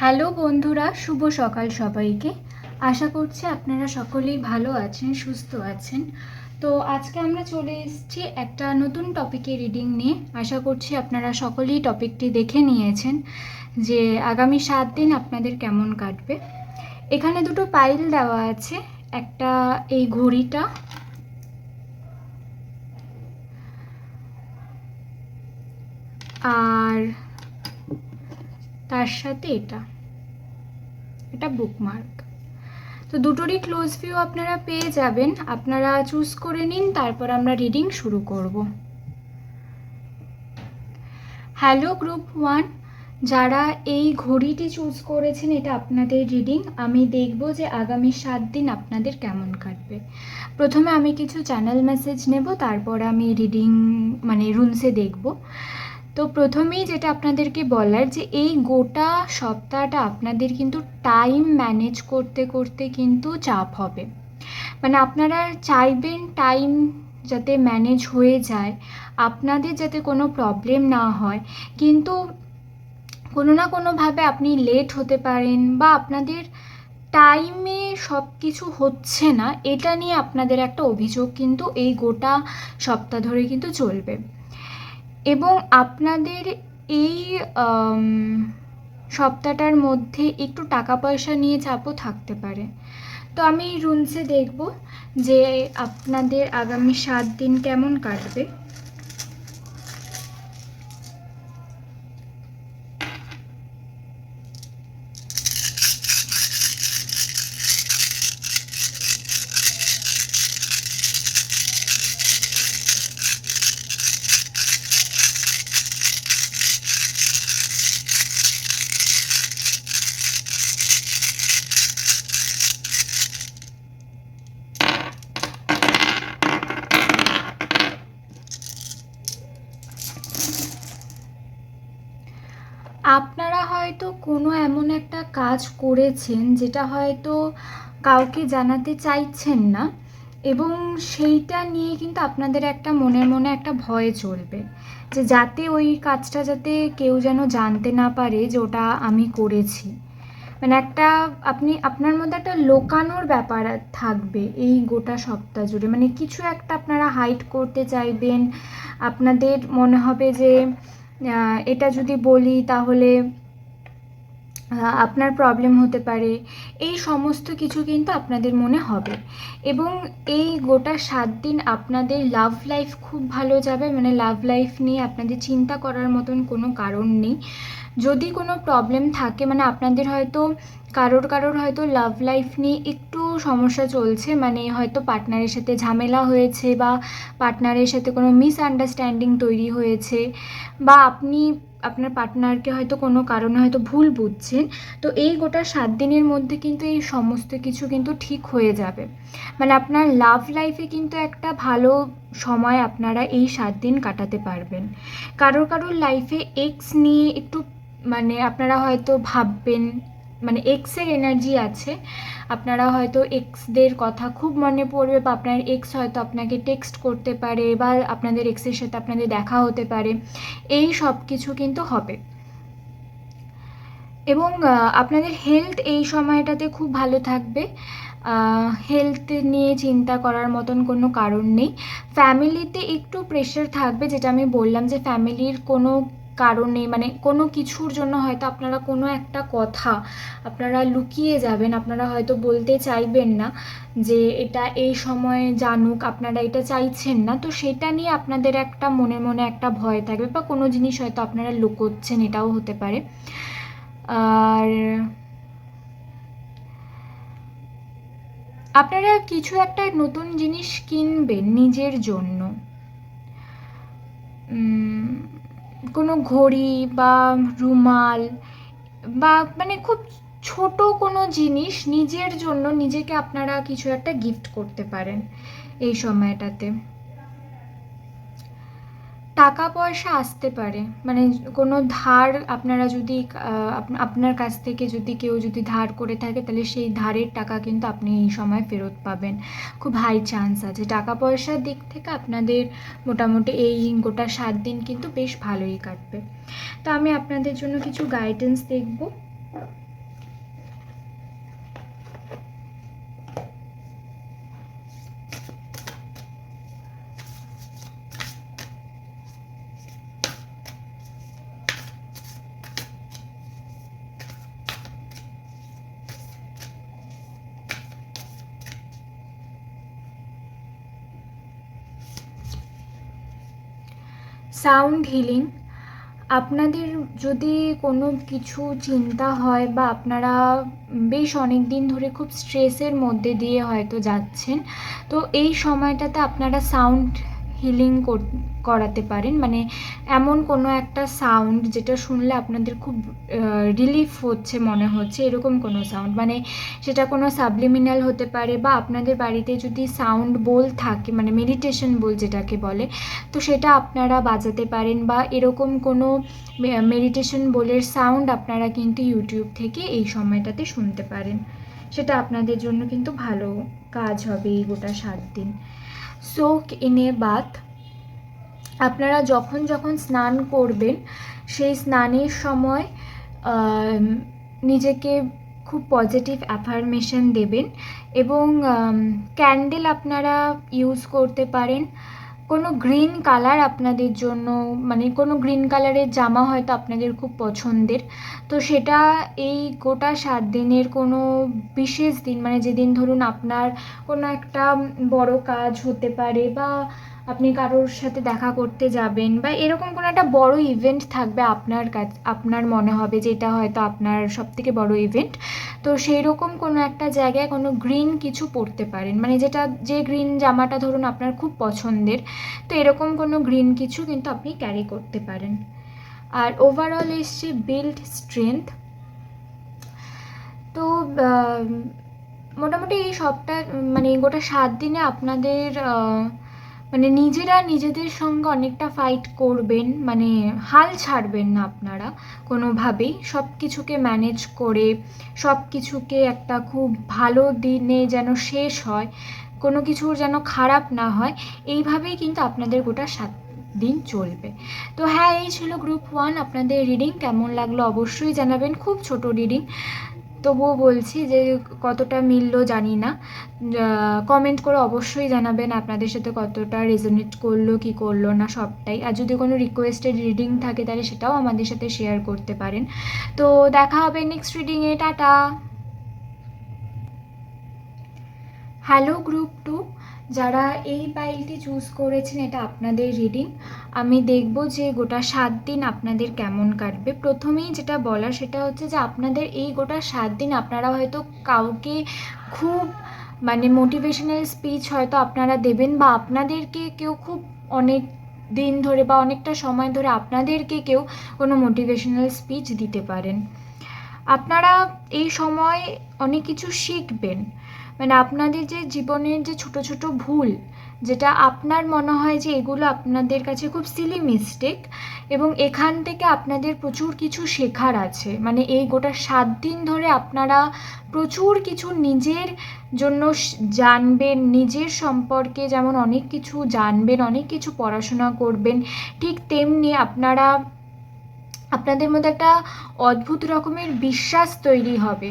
Hello বন্ধুরা, শুভ সকাল সবাইকে। আশা করছি আপনারা সকলেই ভালো আছেন, সুস্থ আছেন। তো আজকে আমরা চলে এসেছি একটা নতুন টপিকে রিডিং নিয়ে। আশা করছি আপনারা সকলেই টপিকটি দেখে নিয়েছেন যে আগামী সাত দিন আপনাদের কেমন কাটবে। এখানে দুটো পাইল দেওয়া আছে, একটা এই ঘড়িটা, আর তার সাথে এটা। এটা বুকমার্ক তো দুটোরই ক্লোজ ভিউ আপনারা পেয়ে যাবেন। আপনারা চুজ করে নিন, তারপর আমরা রিডিং শুরু করব। হ্যালো গ্রুপ ওয়ান যারা এই ঘড়িটি চুজ করেছেন, এটা আপনাদের রিডিং আমি দেখব যে আগামী সাত দিন আপনাদের কেমন কাটবে। প্রথমে আমি কিছু চ্যানেল মেসেজ নেব, তারপর আমি রিডিং মানে রুলসে দেখব। তো প্রথমেই যেটা আপনাদেরকে বলার যে এই গোটা সপ্তাহটা আপনাদের কিন্তু টাইম ম্যানেজ করতে করতে কিন্তু চাপ হবে। মানে আপনারা চাইবেন টাইম যাতে ম্যানেজ হয়ে যায়, আপনাদের যাতে কোনো প্রবলেম না হয়। কিন্তু কোনো না কোনোভাবে আপনি লেট হতে পারেন বা আপনাদের টাইমে সব কিছু হচ্ছে না, এটা নিয়ে আপনাদের একটা অভিযোগ কিন্তু এই গোটা সপ্তাহ ধরে কিন্তু চলবে। এবং আপনাদের এই সপ্তাহটার মধ্যে একটু টাকা পয়সা নিয়ে চাপও থাকতে পারে। তো আমি রুলসে দেখব যে আপনাদের আগামী সাত দিন কেমন কাটবে। আপনারা হয়তো কোনো এমন একটা কাজ করেছেন যেটা হয়তো কাউকে জানাতে চাইছেন না এবং সেইটা নিয়ে কিন্তু আপনাদের একটা মনের মনে একটা ভয় চলবে যে যাতে ওই কাজটা যাতে কেউ যেন জানতে না পারে যে ওটা আমি করেছি। মানে একটা আপনি, আপনার মধ্যে একটা লোকানোর ব্যাপার থাকবে এই গোটা সপ্তাহ জুড়ে। মানে কিছু একটা আপনারা হাইড করতে চাইবেন। আপনাদের মনে হবে যে এটা যদি বলি তাহলে আপনার প্রবলেম হতে পারে। এই সমস্ত কিছু কিন্তু আপনাদের মনে হবে। এবং এই গোটা সাত দিন আপনাদের লাভ লাইফ খুব ভালো যাবে। মানে লাভ লাইফ নিয়ে আপনাদের চিন্তা করার মতন কোনো কারণ নেই। যদি কোনো প্রবলেম থাকে মানে আপনাদের হয়তো, কারোর কারোর হয়তো লাভ লাইফ নিয়ে একটু সমস্যা চলছে। মানে হয়তো পার্টনারের সাথে ঝামেলা হয়েছে বা পার্টনারের সাথে কোনো মিসআন্ডারস্ট্যান্ডিং তৈরি হয়েছে। বা আপনি আপনার পার্টনারকে হয়তো কোনো কারণে হয়তো ভুল বুঝছেন, তো এই গোটা সাত দিনের মধ্যে কিন্তু এই সমস্ত কিছু কিন্তু ঠিক হয়ে যাবে। মানে আপনার লাভ লাইফে কিন্তু একটা ভালো সময় আপনারা এই সাত দিন কাটাতে পারবেন। কারোর কারোর লাইফে এক্স নিয়ে একটু মানে আপনারা হয়তো ভাববেন মানে এক্সের এনার্জি আছে। আপনারা হয়তো এক্সদের কথা খুব মনে পড়বে বা আপনার এক্স হয়তো আপনাকে টেক্সট করতে পারে বা আপনাদের এক্সের সাথে আপনাদের দেখা হতে পারে। এই সব কিছু কিন্তু হবে। এবং আপনাদের হেলথ এই সময়টাতে খুব ভালো থাকবে। হেলথ নিয়ে চিন্তা করার মতন কোনো কারণ নেই। ফ্যামিলিতে একটু প্রেশার থাকবে, যেটা আমি বললাম যে ফ্যামিলির কোনো কারণে মানে কোনো কিছুর জন্য হয়তো আপনারা কোনো একটা কথা আপনারা লুকিয়ে যাবেন, আপনারা হয়তো বলতে চাইবেন না যে এটা এই সময়ে জানুক, আপনারা এটা চাইছেন না। তো সেটা নিয়ে আপনাদের একটা মনে মনে একটা ভয় থাকবে বা কোনো জিনিস হয়তো আপনারা লুকোচ্ছেন, এটাও হতে পারে। আর আপনারা কিছু একটা নতুন জিনিস কিনবেন নিজের জন্য। কোনো ঘড়ি বা রুমাল বা মানে খুব ছোট কোনো জিনিস নিজের জন্য নিজেকে আপনারা কিছু একটা গিফট করতে পারেন এই সময়টাতে। টাকা পয়সা আসতে পারে। মানে কোনো ধার আপনারা যদি আপনার কাছ থেকে যদি কেউ যদি ধার করে থাকে, তাহলে সেই ধারের টাকা কিন্তু আপনি এই সময় ফেরত পাবেন। খুব হাই চান্স আছে। টাকা পয়সার দিক থেকে আপনাদের মোটামুটি এই গোটা সাত দিন কিন্তু বেশ ভালোই কাটবে। তো আমি আপনাদের জন্য কিছু গাইডেন্স দেখব। সাউন্ড হিলিং আপনাদের যদি কোনো কিছু চিন্তা হয় বা আপনারা বেশ অনেক দিন ধরে খুব স্ট্রেসের মধ্যে দিয়ে হয়তো যাচ্ছেন, তো এই সময়টাতে আপনারা সাউন্ড হিলিং করাতে পারেন। মানে এমন কোনো একটা সাউন্ড যেটা শুনলে আপনাদের খুব রিলিফ হচ্ছে মনে হচ্ছে, এরকম কোনো সাউন্ড মানে সেটা কোনো সাবলিমিনাল হতে পারে বা আপনাদের বাড়িতে যদি সাউন্ড বোল থাকে মানে মেডিটেশন বোল যেটাকে বলে, তো সেটা আপনারা বাজাতে পারেন বা এরকম কোনো মেডিটেশন বোলের সাউন্ড আপনারা কিন্তু ইউটিউব থেকে এই সময়টাতে শুনতে পারেন। সেটা আপনাদের জন্য কিন্তু ভালো কাজ হবে এই গোটা সাত দিন। সোক ইন বাথ আপনারা যখন যখন স্নান করবেন, সেই স্নানের সময় নিজেকে খুব পজিটিভ অ্যাফার্মেশন দেবেন এবং ক্যান্ডেল আপনারা ইউজ করতে পারেন। কোনো গ্রিন কালার আপনাদের জন্য মানে কোনো গ্রিন কালারের জামা হয়তো আপনাদের খুব পছন্দের। তো সেটা এই গোটা সাত দিনের কোনো বিশেষ দিন মানে যেদিন ধরুন আপনার কোনো একটা বড় কাজ হতে পারে বা আপনি কারোর সাথে দেখা করতে যাবেন বা এরকম কোনো একটা বড় ইভেন্ট থাকবে আপনার কাছ, আপনার মনে হবে যে এটা হয়তো আপনার সবথেকে বড় ইভেন্ট তো সেই রকম কোনো একটা জায়গায় কোনো গ্রিন কিছু পরতে পারেন। মানে যেটা, যে গ্রিন জামাটা ধরুন আপনার খুব পছন্দের, তো এরকম কোনো গ্রিন কিছু কিন্তু আপনি ক্যারি করতে পারেন। আর ওভারঅল এসছে বিল্ড স্ট্রেংথ তো মোটামুটি এই সবটা মানে গোটা সাত দিনে আপনাদের মানে নিজেরা নিজেদের সঙ্গে অনেকটা ফাইট করবেন মানে হাল ছাড়বেন না আপনারা কোনোভাবেই। সব কিছুকে ম্যানেজ করে সব কিছুকে একটা খুব ভালো দিনে যেন শেষ হয়, কোনো কিছুর যেন খারাপ না হয়, এইভাবেই কিন্তু আপনাদের গোটা সাত দিন চলবে। তো হ্যাঁ এই ছিল গ্রুপ ওয়ান আপনাদের রিডিং কেমন লাগল অবশ্যই জানাবেন। খুব ছোট রিডিং তবুও বলছি যে কতটা মিললো জানি না। কমেন্ট করে অবশ্যই জানাবেন আপনাদের সাথে কতটা রেজোনেট করল, কি করল না সবটাই। আর যদি কোনো রিকোয়েস্টেড রিডিং থাকে তাহলে সেটাও আমাদের সাথে শেয়ার করতে পারেন। তো দেখা হবে নেক্সট রিডিংয়ে টাটা। হ্যালো গ্রুপ টু যারা এই পাইলটি চুজ করেছেন, এটা আপনাদের রিডিং আমি দেখব যে গোটা সাত দিন আপনাদের কেমন কাটবে। প্রথমেই যেটা বলার সেটা হচ্ছে যে আপনাদের এই গোটা সাত দিন আপনারা হয়তো কাউকে খুব মানে মোটিভেশনাল স্পিচ হয়তো আপনারা দেবেন বা আপনাদেরকে কেউ খুব অনেক দিন ধরে বা অনেকটা সময় ধরে আপনাদেরকে কেউ কোনো মোটিভেশনাল স্পিচ দিতে পারেন। আপনারা এই সময় অনেক কিছু শিখবেন। মানে আপনাদের যে জীবনের যে ছোট ছোট ভুল, যেটা আপনার মনে হয় যে এগুলো আপনাদের কাছে খুব সিলি মিস্টেক এবং এখান থেকে আপনাদের প্রচুর কিছু শেখার আছে। মানে এই গোটা সাত দিন ধরে আপনারা প্রচুর কিছু নিজের জন্য জানবেন, নিজের সম্পর্কে যেমন অনেক কিছু জানবেন, অনেক কিছু পড়াশোনা করবেন, ঠিক তেমনি আপনারা আপনাদের মধ্যে একটা অদ্ভুত রকমের বিশ্বাস তৈরি হবে।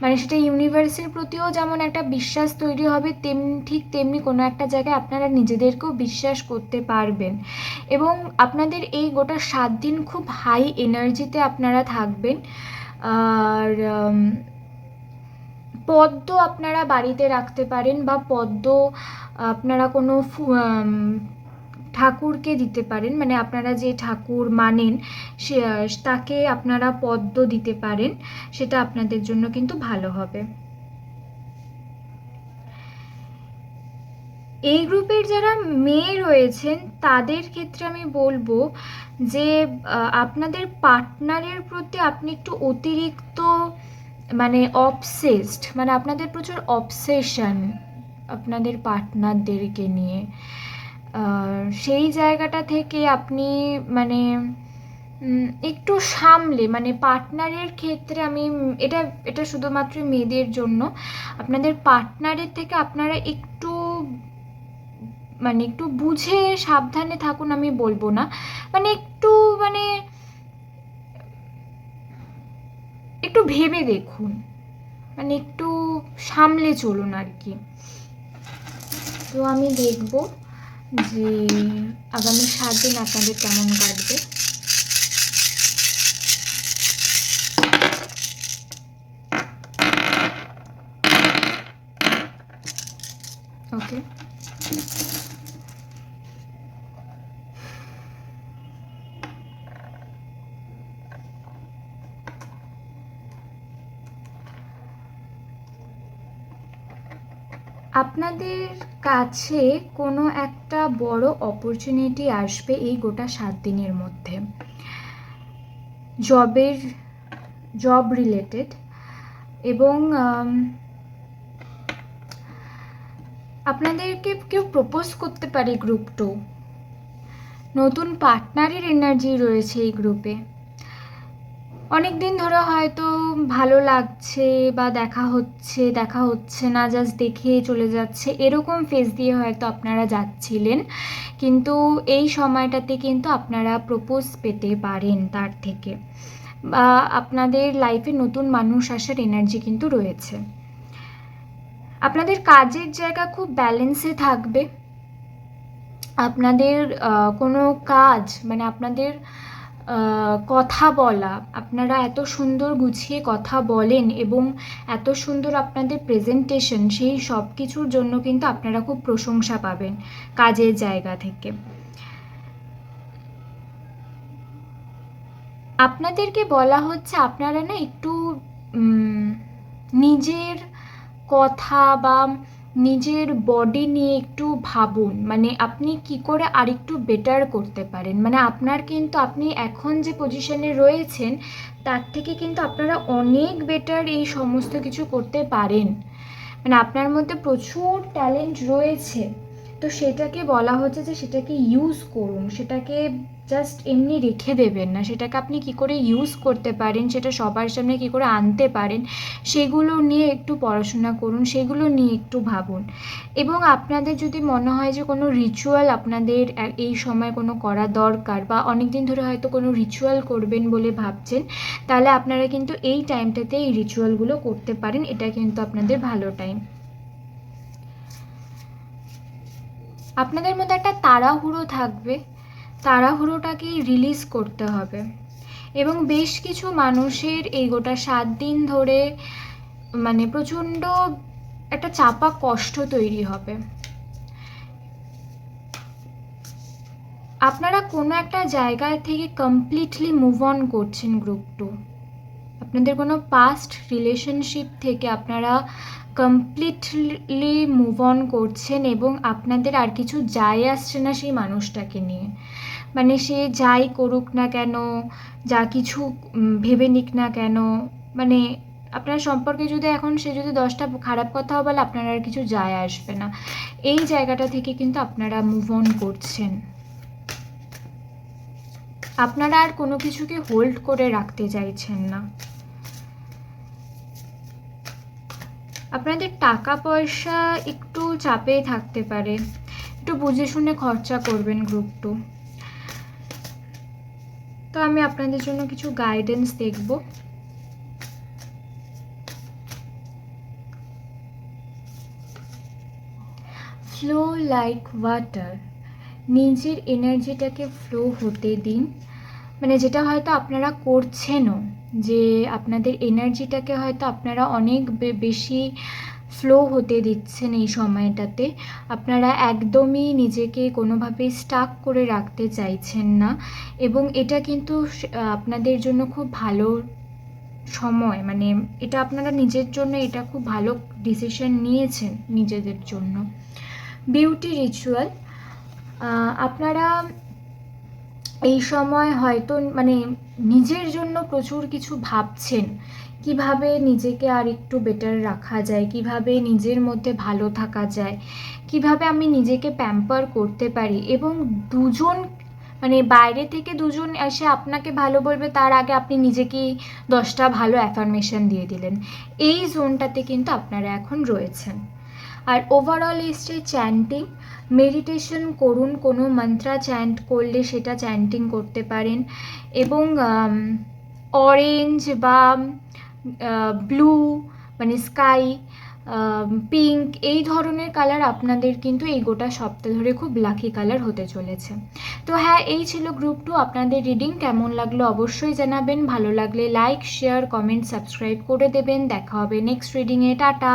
মানে সেটা ইউনিভার্সের প্রতিও যেমন একটা বিশ্বাস তৈরি হবে, তেম, ঠিক তেমনি কোনো একটা জায়গায় আপনারা নিজেদেরকেও বিশ্বাস করতে পারবেন। এবং আপনাদের এই গোটা সাত দিন খুব হাই এনার্জিতে আপনারা থাকবেন। আর পদ্ম আপনারা বাড়িতে রাখতে পারেন বা পদ্ম আপনারা কোনো ঠাকুরকে দিতে পারেন মানে আপনারা যে ঠাকুর মানেন, সে, তাকে আপনারা পদ্ম দিতে পারেন, সেটা আপনাদের জন্য কিন্তু ভালো হবে। এই গ্রুপের যারা মেয়ে রয়েছেন, তাদের ক্ষেত্রে আমি বলব যে আপনাদের পার্টনারের প্রতি আপনি একটু অতিরিক্ত মানে অবসেসড মানে আপনাদের প্রচুর অবসেশন আপনাদের পার্টনারদেরকে নিয়ে। সেই জায়গাটা থেকে আপনি মানে একটু সামলে মানে পার্টনারের ক্ষেত্রে আমি, এটা এটা শুধুমাত্র মেয়েদের জন্য, আপনাদের পার্টনারের থেকে আপনারা একটু মানে একটু বুঝে সাবধানে থাকুন আমি বলব না। মানে একটু মানে একটু ভেবে দেখুন। মানে একটু সামলে চলুন আর কি। তো আমি দেখব। যে আগামী সাত দিন আপনাদের কেমন কাটবে? ওকে আপনাদের কাছে কোনো একটা বড় অপরচুনিটি আসবে এই গোটা সাত দিনের মধ্যে। জবের জব রিলেটেড এবং আপনাদেরকে কেউ প্রপোজ করতে পারে গ্রুপ টু নতুন পার্টনারের এনার্জি রয়েছে এই গ্রুপে অনেক দিন ধরে হয়তো ভালো লাগছে বা দেখা হচ্ছে দেখা হচ্ছে না জাস্ট দেখে চলে যাচ্ছে। এরকম ফেস দিয়ে হয়তো আপনারা যাচ্ছিলেন, কিন্তু এই সময়টাতে কিন্তু আপনারা প্রপোজ পেতে পারেন তার থেকে। বা আপনাদের লাইফে নতুন মানুষ আসার এনার্জি কিন্তু রয়েছে। আপনাদের কাজের জায়গা খুব ব্যালেন্সে থাকবে। আপনাদের কোনো কাজ মানে আপনাদের কথা বলা। আপনারা এত সুন্দর গুছিয়ে কথা বলেন এবং এত সুন্দর আপনাদের প্রেজেন্টেশন সেই সব কিছুর জন্য কিন্তু আপনারা খুব প্রশংসা পাবেন কাজের জায়গা থেকে। আপনাদেরকে বলা হচ্ছে আপনারা না একটু নিজের কথা বা নিজের বডি নিয়ে একটু ভাবুন। মানে আপনি কি করে আরেকটু বেটার করতে পারেন? মানে আপনার কিন্তু আপনি এখন যে পজিশনে রয়েছেন, তার থেকে কিন্তু আপনারা অনেক বেটার এই সমস্ত কিছু করতে পারেন। মানে আপনার মধ্যে প্রচুর ট্যালেন্ট রয়েছে। তো সেটাকে বলা হচ্ছে যে সেটাকে ইউজ করুন, সেটাকে জাস্ট এমনি রেখে দেবেন না। সেটাকে আপনি কি করে ইউজ করতে পারেন, সেটা সবার সামনে কি করে আনতে পারেন, সেগুলো নিয়ে একটু পড়াশোনা করুন, সেগুলো নিয়ে একটু ভাবুন। এবং আপনাদের যদি মনে হয় যে কোনো রিচুয়াল আপনাদের এই সময় কোনো করা দরকার বা অনেক দিন ধরে হয়তো কোনো রিচুয়াল করবেন বলে ভাবছেন, তাহলে আপনারা কিন্তু এই টাইমটাতে এই রিচুয়ালগুলো করতে পারেন, এটা কিন্তু আপনাদের ভালো টাইম আপনাদের মধ্যে একটা তাড়াহুড়ো থাকবে। তাড়াহুড়োটাকেই রিলিজ করতে হবে। এবং বেশ কিছু মানুষের এই গোটা সাত দিন ধরে মানে প্রচণ্ড একটা চাপা কষ্ট তৈরি হবে। আপনারা কোনো একটা জায়গা থেকে কমপ্লিটলি মুভ অন করছেন গ্রুপ টু আপনাদের কোনো পাস্ট রিলেশনশিপ থেকে আপনারা কমপ্লিটলি মুভ অন করছেন এবং আপনাদের আর কিছু যায় আসছে না সেই মানুষটাকে নিয়ে। মানে সে যাই করুক না কেন, যা কিছু ভেবে নিক না কেন মানে আপনার সম্পর্কে যদি এখন সে যদি দশটা খারাপ কথাও বলে, আপনার আর কিছু যায় আসবে না। এই জায়গাটা থেকে কিন্তু আপনারা মুভ অন করছেন। আপনারা আর কোনো কিছুকে হোল্ড করে রাখতে চাইছেন না। আপনাদের টাকা পয়সা একটু চাপে থাকতে পারে। একটু বুঝে শুনে খরচা করবেন গ্রুপ টু তো আমি আপনাদের জন্য কিছু গাইডেন্স দেখব। ফ্লো লাইক ওয়াটার নিজের এনার্জিটাকে ফ্লো হতে দিন। মানে যেটা হয়তো আপনারা করছেনও। যে আপনাদের এনার্জিটাকে হয়তো আপনারা অনেক বেশি ফ্লো হতে দিচ্ছেন এই সময়টাতে। আপনারা একদমই নিজেকে কোনোভাবেই স্টাক করে রাখতে চাইছেন না এবং এটা কিন্তু আপনাদের জন্য খুব ভালো সময়। মানে এটা আপনারা নিজের জন্য এটা খুব ভালো ডিসিশন নিয়েছেন নিজেদের জন্য। বিউটি রিচুয়াল আপনারা এই সময় হয়তো মানে নিজের জন্য প্রচুর কিছু ভাবছেন। কীভাবে নিজেকে আর একটু বেটার রাখা যায়? কীভাবে নিজের মধ্যে ভালো থাকা যায়? কীভাবে আমি নিজেকে প্যাম্পার করতে পারি? এবং দুজন মানে বাইরে থেকে দুজন এসে আপনাকে ভালো বলবে, তার আগে আপনি নিজেকেই দশটা ভালো অ্যাফার্মেশন দিয়ে দিলেন। এই জোনটাতে কিন্তু আপনারা এখন রয়েছেন। আর ওভারঅল এসছে চ্যান্টিং মেডিটেশন করুন, কোনো মন্ত্রা চ্যান্ট করলে সেটা চ্যান্টিং করতে পারেন এবং অরেঞ্জ বা ব্লু মানে স্কাই পিঙ্ক এই ধরনের কালার আপনাদের কিন্তু এই গোটা সপ্তাহ ধরে খুব লাকি কালার হতে চলেছে। তো হ্যাঁ এই ছিল গ্রুপ টু আপনাদের রিডিং কেমন লাগল অবশ্যই জানাবেন। ভালো লাগলে লাইক শেয়ার কমেন্ট সাবস্ক্রাইব করে দেবেন। দেখা হবে নেক্সট রিডিংয়ে টাটা!